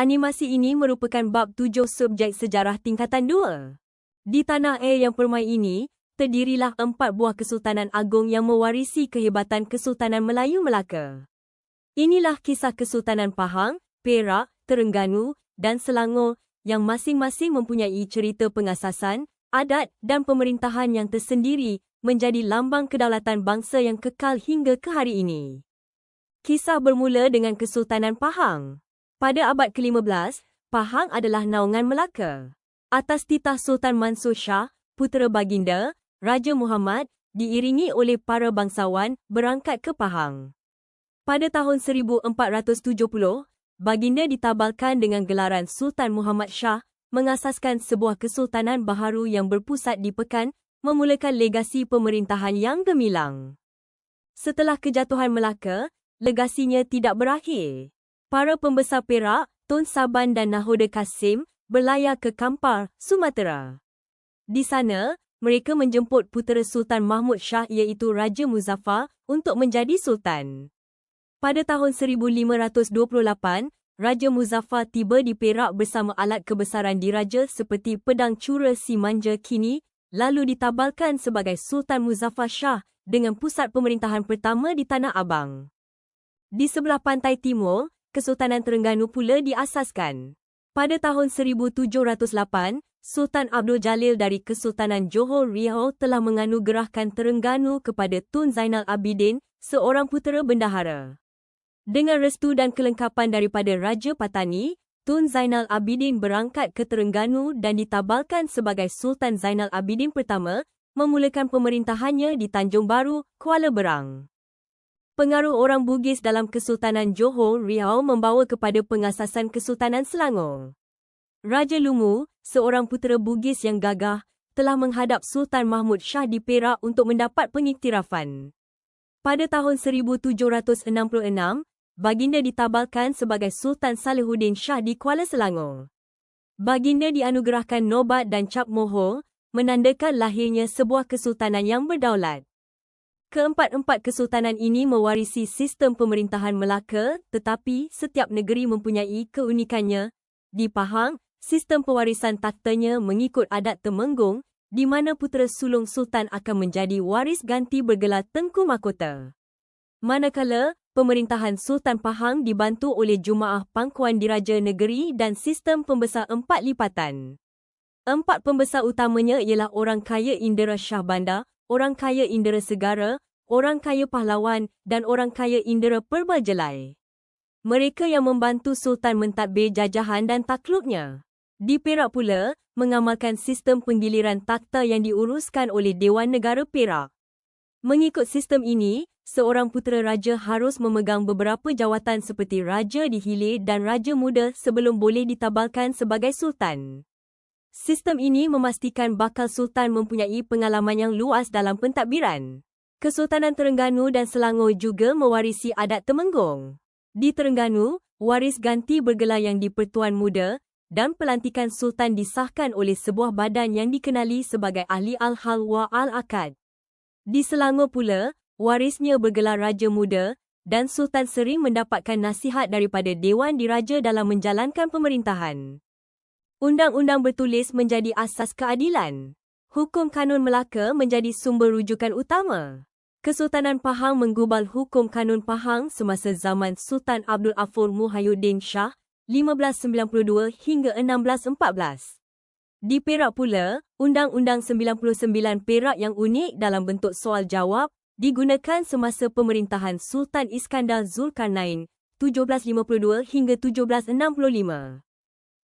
Animasi ini merupakan bab tujuh subjek sejarah tingkatan dua. Di tanah air yang permai ini, terdirilah empat buah Kesultanan Agung yang mewarisi kehebatan Kesultanan Melayu Melaka. Inilah kisah Kesultanan Pahang, Perak, Terengganu dan Selangor yang masing-masing mempunyai cerita pengasasan, adat dan pemerintahan yang tersendiri menjadi lambang kedaulatan bangsa yang kekal hingga ke hari ini. Kisah bermula dengan Kesultanan Pahang. Pada abad ke-15, Pahang adalah naungan Melaka. Atas titah Sultan Mansur Shah, putera baginda, Raja Muhammad, diiringi oleh para bangsawan berangkat ke Pahang. Pada tahun 1470, baginda ditabalkan dengan gelaran Sultan Muhammad Shah mengasaskan sebuah kesultanan baharu yang berpusat di Pekan, memulakan legasi pemerintahan yang gemilang. Setelah kejatuhan Melaka, legasinya tidak berakhir para pembesar Perak, Tun Saban dan Nahoda Kasim berlayar ke Kampar, Sumatera. Di sana, mereka menjemput putera Sultan Mahmud Shah iaitu Raja Muzaffar untuk menjadi sultan. Pada tahun 1528, Raja Muzaffar tiba di Perak bersama alat kebesaran diraja seperti pedang cura si manja kini, lalu ditabalkan sebagai Sultan Muzaffar Shah dengan pusat pemerintahan pertama di Tanah Abang. Di sebelah pantai timur, Kesultanan Terengganu pula diasaskan. Pada tahun 1708, Sultan Abdul Jalil dari Kesultanan Johor Riau telah menganugerahkan Terengganu kepada Tun Zainal Abidin, seorang putera bendahara. Dengan restu dan kelengkapan daripada Raja Patani, Tun Zainal Abidin berangkat ke Terengganu dan ditabalkan sebagai Sultan Zainal Abidin pertama, memulakan pemerintahannya di Tanjung Baru, Kuala Berang. Pengaruh orang Bugis dalam Kesultanan Johor Riau membawa kepada pengasasan Kesultanan Selangor. Raja Lumu, seorang putera Bugis yang gagah, telah menghadap Sultan Mahmud Shah di Perak untuk mendapat pengiktirafan. Pada tahun 1766, Baginda ditabalkan sebagai Sultan Salihuddin Shah di Kuala Selangor. Baginda dianugerahkan nobat dan cap mohor, menandakan lahirnya sebuah kesultanan yang berdaulat. Keempat-empat kesultanan ini mewarisi sistem pemerintahan Melaka tetapi setiap negeri mempunyai keunikannya. Di Pahang, sistem pewarisan taktanya mengikut adat Temenggung di mana putera sulung sultan akan menjadi waris ganti bergelar Tengku Mahkota. Manakala, pemerintahan Sultan Pahang dibantu oleh Jumaah Pangkuan Diraja Negeri dan sistem pembesar empat lipatan. Empat pembesar utamanya ialah orang kaya Indira Shah Bandar, orang kaya Indera Segara, orang kaya Pahlawan dan orang kaya Indera Perbajelai. Mereka yang membantu Sultan mentadbir jajahan dan takluknya. Di Perak pula, mengamalkan sistem penggiliran takhta yang diuruskan oleh Dewan Negara Perak. Mengikut sistem ini, seorang putera raja harus memegang beberapa jawatan seperti Raja di Hilir dan Raja Muda sebelum boleh ditabalkan sebagai Sultan. Sistem ini memastikan bakal sultan mempunyai pengalaman yang luas dalam pentadbiran. Kesultanan Terengganu dan Selangor juga mewarisi adat Temenggung. Di Terengganu, waris ganti bergelar yang di-Pertuan Muda dan pelantikan sultan disahkan oleh sebuah badan yang dikenali sebagai Ahli Al-Halwa Al-Akad. Di Selangor pula, warisnya bergelar Raja Muda dan sultan sering mendapatkan nasihat daripada Dewan Diraja dalam menjalankan pemerintahan. Undang-undang bertulis menjadi asas keadilan. Hukum Kanun Melaka menjadi sumber rujukan utama. Kesultanan Pahang menggubal Hukum Kanun Pahang semasa zaman Sultan Abdul Afur Muhyiddin Shah 1592 hingga 1614. Di Perak pula, Undang-Undang 99 Perak yang unik dalam bentuk soal jawab digunakan semasa pemerintahan Sultan Iskandar Zulkarnain 1752 hingga 1765.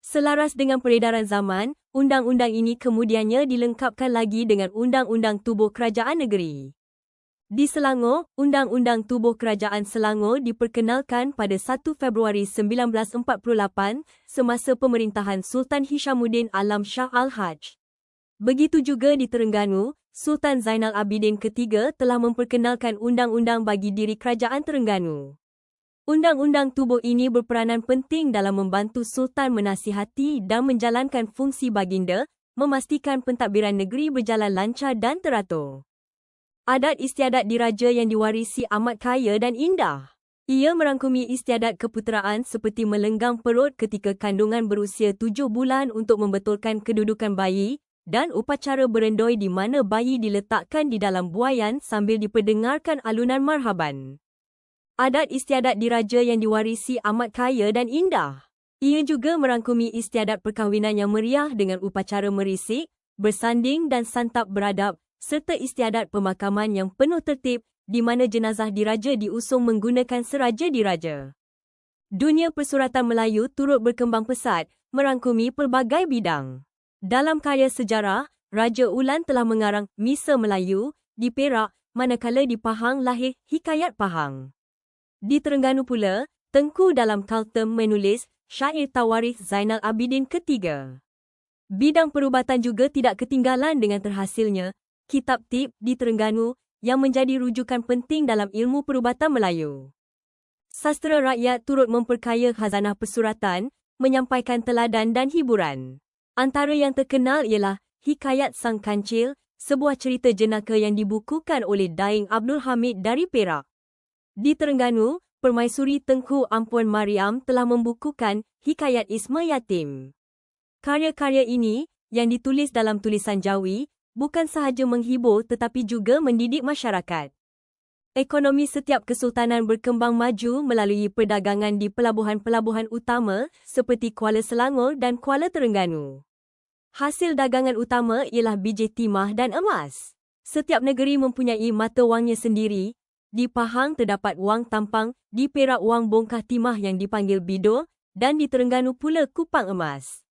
Selaras dengan peredaran zaman, undang-undang ini kemudiannya dilengkapkan lagi dengan Undang-Undang Tubuh Kerajaan Negeri. Di Selangor, Undang-Undang Tubuh Kerajaan Selangor diperkenalkan pada 1 Februari 1948 semasa pemerintahan Sultan Hishamuddin Alam Shah Al-Hajj. Begitu juga di Terengganu, Sultan Zainal Abidin III telah memperkenalkan undang-undang bagi diri Kerajaan Terengganu. Undang-undang tubuh ini berperanan penting dalam membantu Sultan menasihati dan menjalankan fungsi baginda, memastikan pentadbiran negeri berjalan lancar dan teratur. Adat istiadat diraja yang diwarisi amat kaya dan indah. Ia merangkumi istiadat keputeraan seperti melenggang perut ketika kandungan berusia tujuh bulan untuk membetulkan kedudukan bayi dan upacara berendoi di mana bayi diletakkan di dalam buaian sambil diperdengarkan alunan marhaban. Adat istiadat diraja yang diwarisi amat kaya dan indah. Ia juga merangkumi istiadat perkahwinan yang meriah dengan upacara merisik, bersanding dan santap beradab serta istiadat pemakaman yang penuh tertib di mana jenazah diraja diusung menggunakan seraja diraja. Dunia persuratan Melayu turut berkembang pesat, merangkumi pelbagai bidang. Dalam karya sejarah, Raja Ulan telah mengarang Misa Melayu di Perak, manakala di Pahang lahir Hikayat Pahang. Di Terengganu pula, Tengku dalam Kaltem menulis syair Tawarikh Zainal Abidin ketiga. Bidang perubatan juga tidak ketinggalan dengan terhasilnya Kitab Tip di Terengganu yang menjadi rujukan penting dalam ilmu perubatan Melayu. Sastra rakyat turut memperkaya khazanah persuratan, menyampaikan teladan dan hiburan. Antara yang terkenal ialah Hikayat Sang Kancil, sebuah cerita jenaka yang dibukukan oleh Daing Abdul Hamid dari Perak. Di Terengganu, Permaisuri Tengku Ampuan Mariam telah membukukan Hikayat Isma Yatim. Karya-karya ini, yang ditulis dalam tulisan Jawi, bukan sahaja menghibur tetapi juga mendidik masyarakat. Ekonomi setiap kesultanan berkembang maju melalui perdagangan di pelabuhan-pelabuhan utama seperti Kuala Selangor dan Kuala Terengganu. Hasil dagangan utama ialah biji timah dan emas. Setiap negeri mempunyai mata wangnya sendiri. Di Pahang terdapat wang tampang, di Perak wang bongkah timah yang dipanggil bido dan di Terengganu pula kupang emas.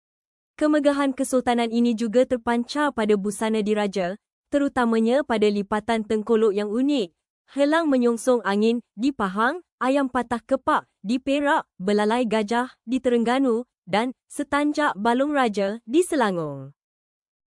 Kemegahan kesultanan ini juga terpancar pada busana diraja, terutamanya pada lipatan tengkolok yang unik, helang menyongsong angin di Pahang, ayam patah kepak di Perak, belalai gajah di Terengganu dan setanjak balung raja di Selangor.